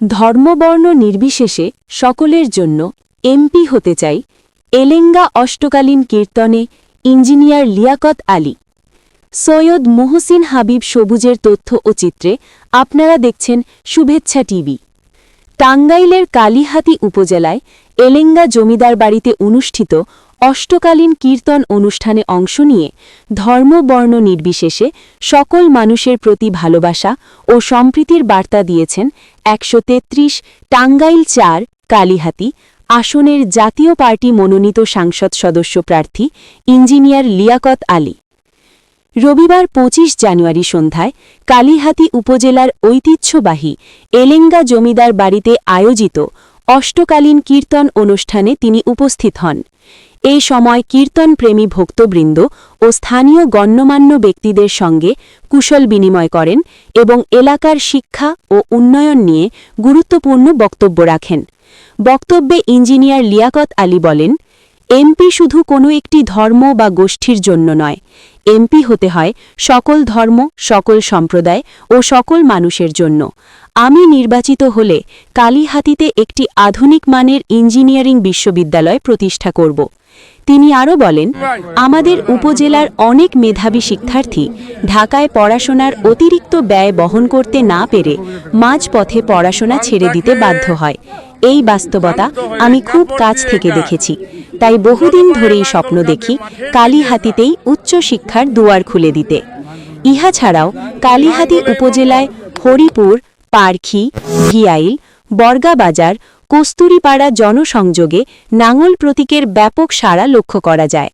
ধর্মবর্ণ নির্বিশেষে সকলের জন্য এমপি হতে চাই এলেঙ্গা অষ্টকালীন কীর্তনে ইঞ্জিনিয়ার লিয়াকত আলী। সৈয়দ মোহসিন হাবিব সবুজের তথ্য ও চিত্রে আপনারা দেখছেন শুভেচ্ছা টিভি। টাঙ্গাইলের কালিহাতি উপজেলায় এলেঙ্গা জমিদার বাড়িতে অনুষ্ঠিত অষ্টকালীন কীর্তন অনুষ্ঠানে অংশ নিয়ে ধর্মবর্ণ নির্বিশেষে সকল মানুষের প্রতি ভালোবাসা ও সম্প্রীতির বার্তা দিয়েছেন একশো তেত্রিশ টাঙ্গাইল চার, কালিহাতি আসনের জাতীয় পার্টি মনোনীত সাংসদ সদস্য প্রার্থী ইঞ্জিনিয়ার লিয়াকত আলী। রবিবার ২৫ জানুয়ারি সন্ধ্যায় কালিহাতি উপজেলার ঐতিহ্যবাহী এলেঙ্গা জমিদার বাড়িতে আয়োজিত অষ্টকালীন কীর্তন অনুষ্ঠানে তিনি উপস্থিত হন। এই সময় কীর্তন প্রেমী ভক্তবৃন্দ ও স্থানীয় গণ্যমান্য ব্যক্তিদের সঙ্গে কুশল বিনিময় করেন এবং এলাকার শিক্ষা ও উন্নয়ন নিয়ে গুরুত্বপূর্ণ বক্তব্য রাখেন। বক্তব্যে ইঞ্জিনিয়ার লিয়াকত আলী বলেন এমপি শুধু কোনো একটি ধর্ম বা গোষ্ঠীর জন্য নয়। এমপি হতে হয় সকল ধর্ম, সকল সম্প্রদায় ও সকল মানুষের জন্য। আমি নির্বাচিত হলে কালীহাতিতে একটি আধুনিক মানের ইঞ্জিনিয়ারিং বিশ্ববিদ্যালয় প্রতিষ্ঠা করব। তিনি আরও বলেন, আমাদের উপজেলার অনেক মেধাবী শিক্ষার্থী ঢাকায় পড়াশোনার অতিরিক্ত ব্যয় বহন করতে না পেরে মাঝপথে পড়াশোনা ছেড়ে দিতে বাধ্য হয়। এই বাস্তবতা আমি খুব কাছ থেকে দেখেছি। তাই বহুদিন ধরেই স্বপ্ন দেখি কালীহাতিতেই উচ্চশিক্ষার দুয়ার খুলে দিতে। ইহা ছাড়াও কালীহাতি উপজেলায় হরিপুর, পারখি, ভিয়াইল, বর্গাবাজার, কস্তুরিপাড়া জনসংযোগে নাঙল প্রতীকের ব্যাপক সাড়া লক্ষ্য করা যায়।